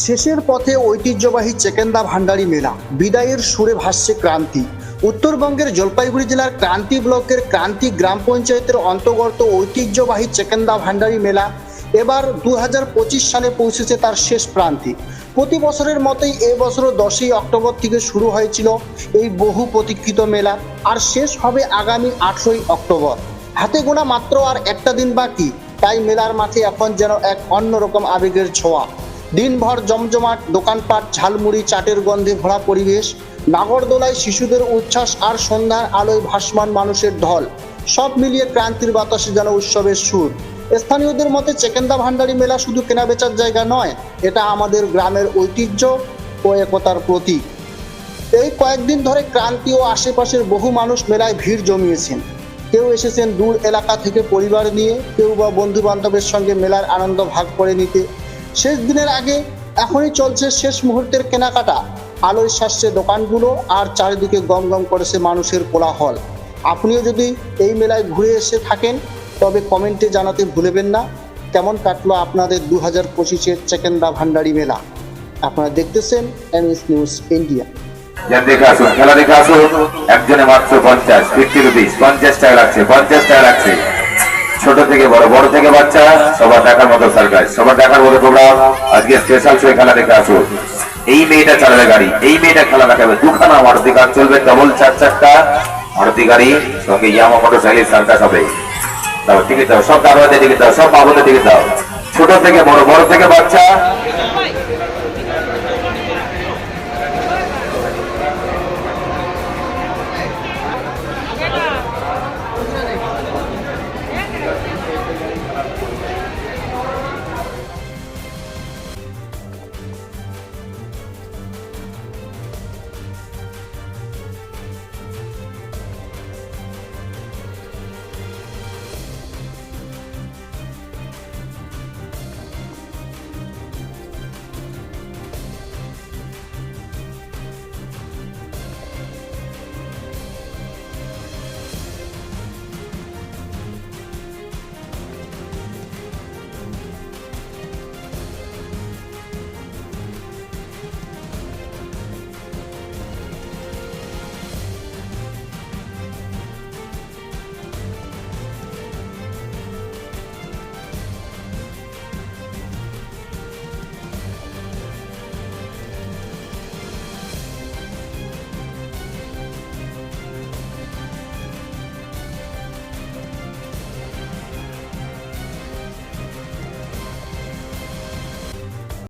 শেষের পথে ঐতিহ্যবাহী চেকেন্দা ভান্ডারী মেলা। বিদায়ের সুরে ভাসছে ক্রান্তি। উত্তরবঙ্গের জলপাইগুড়ি জেলার ক্রান্তি ব্লকের ক্রান্তি গ্রাম পঞ্চায়েতের অন্তর্গত ঐতিহ্যবাহী চেকেন্দা ভান্ডারী মেলা এবার দু হাজার পঁচিশ সালে পৌঁছেছে তার শেষ প্রান্তি প্রতি বছরের মতোই এবছরও দশই অক্টোবর থেকে শুরু হয়েছিল এই বহু প্রতীক্ষিত মেলা। আর শেষ হবে আগামী আটই অক্টোবর। হাতে গোনা মাত্র আর একটা দিন বাকি। তাই মেলার মাঠে এখন যেন এক অন্যরকম আবেগের ছোঁয়া। দিনভর জমজমাট, দোকানপাট, ঝালমুড়ি, চাটের গন্ধে ভরা পরিবেশ, নাগরদোলায় শিশুদের উচ্ছ্বাস আর সন্ধ্যার আলোয় ভাসমান মানুষের ঢল। সব মিলিয়ে ক্রান্তির বাতাসে যেন উৎসবের সুর। স্থানীয়দের মতে চেকেন্দা ভান্ডারী মেলা শুধু কেনাবেচার জায়গা নয়, এটা আমাদের গ্রামের ঐতিহ্য ও একতার প্রতীক। এই কয়েকদিন ধরে ক্রান্তি ও আশেপাশের বহু মানুষ মেলায় ভিড় জমিয়েছেন। কেউ এসেছেন দূর এলাকা থেকে পরিবার নিয়ে, কেউ বা বন্ধু বান্ধবের সঙ্গে মেলার আনন্দ ভাগ করে নিতে। শেষ দিনের আগে এখনই চলছে শেষ মুহূর্তের কেনাকাটা। আলোয় শাসছে দোকানগুলো আর চারিদিকে গম গম করেছে মানুষের কোলাহল। আপনিও যদি এই মেলায় ঘুরে এসে থাকেন, তবে কমেন্টে জানাতে ভুলবেন না, কেমন কাটলো আপনাদের দু হাজার পঁচিশের চেকেন্দা ভান্ডারি মেলা। আপনারা দেখতেছেন এমএস নিউজ ইন্ডিয়া। খেলা দেখে একজনে মাত্র পঞ্চাশ, ফিফটি রুপিস, পঞ্চাশ টাকা লাগছে, পঞ্চাশ টাকা লাগছে। ছোট থেকে বড় বড় থেকে বাচ্চা, সবার দেখার মতো সার্কাস সবার দেখার মতো তোমরা আজকে স্পেশাল শো খেলা দেখে আসো। এই মেয়েটা চালাবে গাড়ি, এই মেয়েটা খেলা দেখাবে। দুখানা মারুতি কার চলবে ডবল চার চারটা মারুতি গাড়ি সঙ্গে ইয়ামা মোটর সাইকেল সার্কাস হবে। দাও টিকিট দাও, সব দারোয়াতে টিকিট দাও, সব বাবুতে টিকিট দাও। ছোট থেকে বড় বড় থেকে বাচ্চা